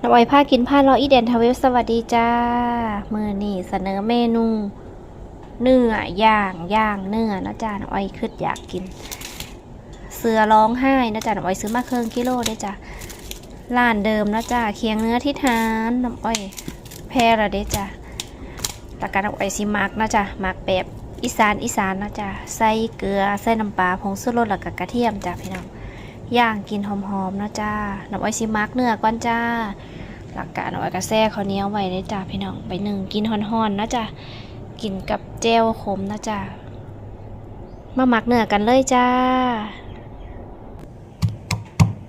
น้ำอ้อยผ้ากินผ้ารออีเดนทาเวลสวัสดีจ้ามือนี่เสนอเมนู เนื้อย่างย่างเนื้อนะจ้าน้ำอ้อยขึ้นอยากกิน เสือร้องไห้นะจ้าน้ำอ้อยซื้อมาเครื่องกิโลได้จ้าร้านเดิมนะจ้าเคียงเนื้อที่ทานน้ำอ้อยแพร่เด้จ้าตะการน้ำอ้อยสิมักนะจ้ามักแบบอีสานอีสานนะจ้าใส่เกลือใส่น้ำปลาผงชูรสแล้วก็กระเทียมจ้าพี่น้อง ย่างกินหอมๆนะจ้าน้ำอ้อยซิมักเนื้อก่อนจ้า หลักการน้ำอ้อยกระแซ่ข้าเนียไว้เลยจ้าพี่น้องไปหนึ่งกินฮ้อนๆนะจ้ากินกับเจลขมนะจ้ามาหมักเนื้อกันเลยจ้า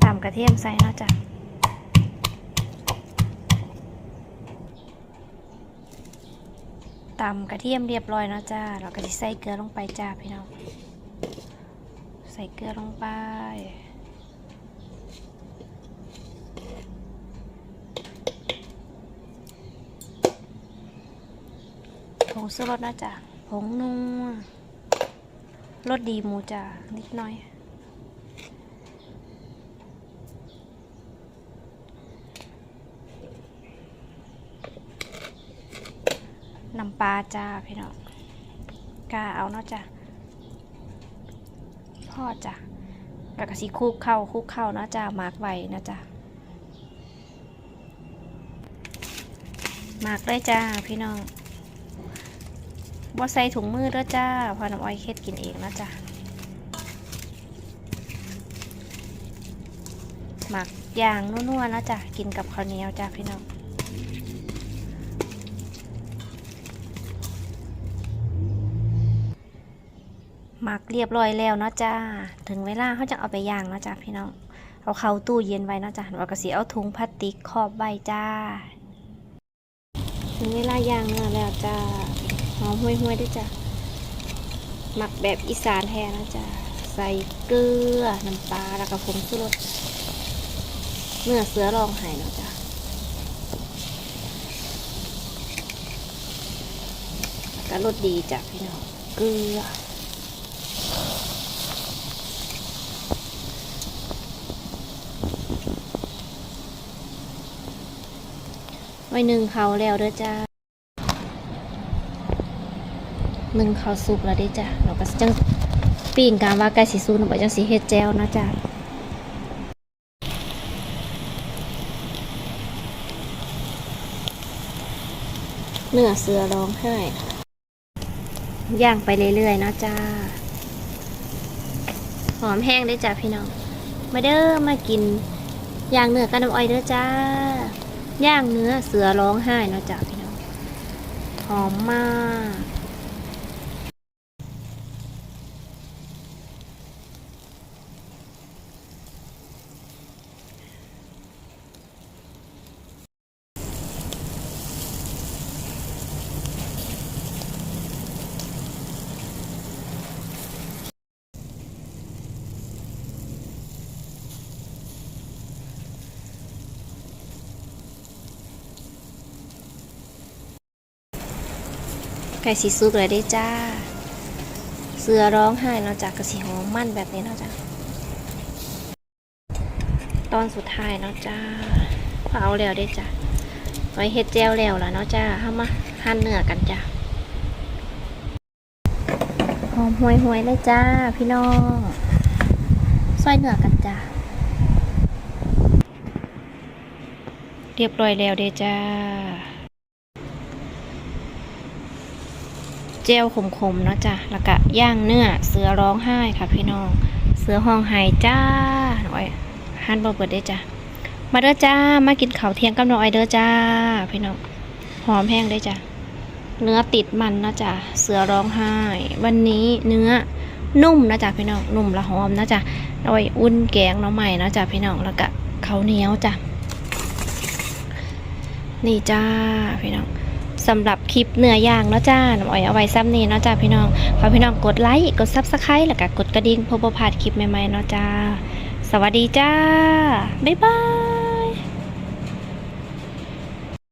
ตามกระเทียมใส่นะจ้าตำกระเทียมเรียบร้อยนะจ้า เราก็จะใส่เกลือลงไปจ้าพี่น้อง ใส่เกลือลงไป ผ งซื้อรสนะจ๊ะผงนัวรสดีหมูจ้ะนิดหน่อย น้ำปลาจ้าพี่น้องกาเอาเนาะจ้ะพ่อจ้ะแล้วก็สิคลุกเข้าคลุกเข้านาะจ้ะมาร์กไว้นะจ้ะมาร์กได้จ้าพี่น้อง บ่ใส่ถุงมือเด้อจ้าพอน้ำอ้อยเค็ดกินเองนะจ้ะหมักอย่างนัวๆนะจ้ะกินกับข้าวเหนียวจ้ะพี่น้องหมักเรียบร้อยแล้วเนาะจ้าถึงเวลาเขาจะเอาไปย่างเนาะจ้ะพี่น้องเอาเข้าตู้เย็นไว้เนาะจ้ะแล้วก็สิเอาถุงพลาสติกครอบไว้จ้า ถึงเวลาย่างเนื้อแล้วจ้า หอมห้วยๆด้วยจ้ะหมักแบบอีสานแท้นะจ้ะใส่เกลือน้ำปลาแล้วก็ผงชูรสเนื้อเสือรองไห้เนาะจ้ะก็รสดีจ้ะพี่น้องเกลือไว้หนึ่งเขาแล้วเด้อจ้า ห นึ่งข้าวสุกแล้วด้จ้ะเราก็จังปิ้งกามว่าไก่สีสูนไปจังสีเฮ็ดแจวนะจ้ะเนื้อเสือร้องไห้ย่างไปเรื่อยๆนะจ้าหอมแห้งได้จ้ะพี่น้อง มาเด้อมากินย่างเนื้อกันน้ำอ้อยเด้อจ้าย่างเนื้อเสือร้องไห้นะจ้ะพี่น้องหอมมาก ไก่สีสุกเลยได้จ้า เสือร้องไห้เนาะจากกระสีหอมมั่นแบบนี้เนาะจ้ะตอนสุดท้ายเนาะจ้าเอาแล้วได้จ้ะไว้เฮ็ดแจวแล้วล่ะเนาะจ้าเข้ามาหั่นเนื้อกันจ้ะหอมห่วยห่วยๆเลยจ้า พี่น้องซอยเนื้อกันจ้าเรียบร้อยแล้วเด้จ้า เจลขมๆเนาะจ้ะแล้วก็ย่างเนื้อเสือร้องไห้ค่ะพี่น้อง เสือห้องไห้จ้าน้อยฮันบอเบิดได้จ้ะมาเด้อจ้ามากินข้าวเที่ยงกับน้องไอเด้อจ้า พี่น้องหอมแห้งได้จ้ะเนื้อติดมันนะจ้ะเสือร้องไห้ วันนี้เนื้อนุ่มนะจ้ะพี่น้องนุ่มละหอมนะจ้ะเอาไว้อุ่นแกงน้องใหม่นะจ้ะพี่น้องแล้วก็ข้าวเหนียวจ้ะนี่จ้าพี่น้อง สำหรับคลิปเนื้อย่างเนาะจ้าน้ำอ้อยเอาไว้ซ้ำนี้เนาะจ้าพี่น้องฝากพี่น้องกดไลค์กดซับสไครต์แล้วก็กดกระดิ่งเพื่อบ่พลาดคลิปใหม่ๆเนาะจ้า สวัสดีจ้า บ๊ายบาย